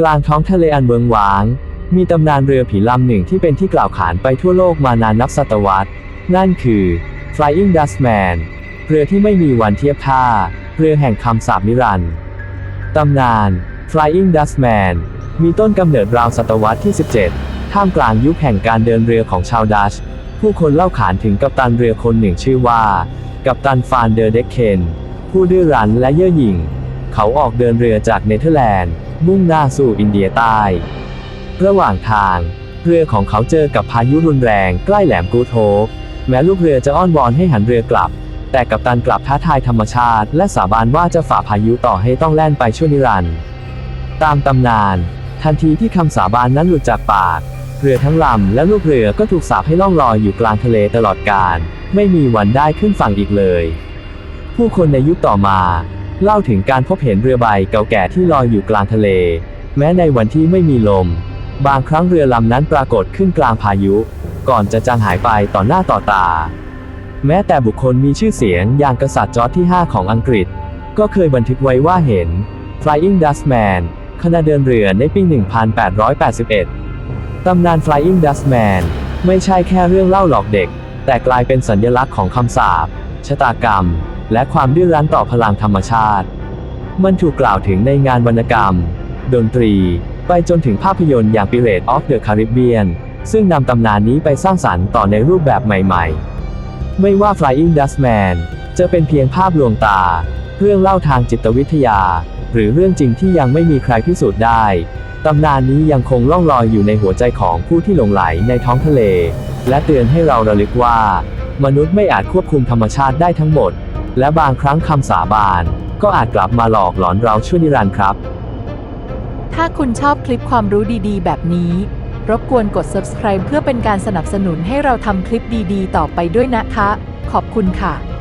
กลางท้องทะเลอันเวิงว้าง มีตำนานเรือผีลำหนึ่งที่เป็นที่กล่าวขานไปทั่วโลกมานานนับศตวรรษ นั่นคือ Flying Dutchman เรือที่ไม่มีวันเทียบท่า เรือแห่งคำสาปนิรันดร์ตำนาน Flying Dutchman มีต้นกำเนิดราวศตวรรษที่ 17 ท่ามกลางยุคแห่งการเดินเรือของชาวดัช ผู้คนเล่าขานถึงกัปตันเรือคนหนึ่งชื่อว่า กัปตันฟานเดอร์เด็กเคน ผู้ดื้อรั้นและเย่อหยิ่ง เขาออกเดินเรือจากเนเธอร์แลนด์ มุ่งหน้าสู่อินเดียใต้ ระหว่างทาง เรือของเขาเจอกับพายุรุนแรงใกล้แหลมกูโทกแม้ลูกเรือจะอ้อนวอนให้หันเรือกลับ แต่กัปตันกลับท้าทายธรรมชาติ และสาบานว่าจะฝ่าพายุต่อให้ต้องแล่นไปชั่วนิรันดร์ตามตำนาน ทันทีที่คำสาบานนั้นหลุดจากปากเรือทั้งลำและลูกเรือก็ถูกสาปให้ล่องลอยอยู่กลางทะเลตลอดกาลไม่มีวันได้ขึ้นฝั่งอีกเลย ผู้คนในยุคต่อมา เล่าถึงการพบเห็นเรือใบเก่าแก่ที่ลอยอยู่กลางทะเล แม้ในวันที่ไม่มีลม บางครั้งเรือลำนั้นปรากฏขึ้นกลางพายุ ก่อนจะจางหายไปต่อหน้าต่อตา แม้แต่บุคคลมีชื่อเสียงอย่างกษัตริย์จอร์จที่ 5 ของอังกฤษ ก็เคยบันทึกไว้ว่าเห็น Flying Dutchman ขณะเดินเรือในปี 1881 ตำนาน Flying Dutchman ไม่ใช่แค่เรื่องเล่าหลอกเด็ก แต่กลายเป็นสัญลักษณ์ของคำสาปชะตากรรม และความดื้อรั้นต่อพลังธรรมชาติ มันถูกกล่าวถึงในงานวรรณกรรม ดนตรี ไปจนถึงภาพยนตร์อย่าง Pirates of the Caribbean ซึ่งนำตำนานนี้ไปสร้างสรรค์ต่อในรูปแบบใหม่ๆ ไม่ว่า Flying Dutchman จะเป็นเพียงภาพลวงตา เรื่องเล่าทางจิตวิทยา หรือเรื่องจริงที่ยังไม่มีใครพิสูจน์ได้ ตำนานนี้ยังคงล่องลอยอยู่ในหัวใจของผู้ที่หลงไหลในท้องทะเล และเตือนให้เราระลึกว่า มนุษย์ไม่อาจควบคุมธรรมชาติได้ทั้งหมด และบางครั้งคำสาบาน ก็อาจกลับมาหลอกหลอนเราชั่วนิรันดร์ครับ ถ้าคุณชอบคลิปความรู้ดีๆ แบบนี้ รบกวนกด subscribe เพื่อเป็นการสนับสนุนให้เราทำคลิปดีๆ ต่อไปด้วยนะคะ ขอบคุณค่ะ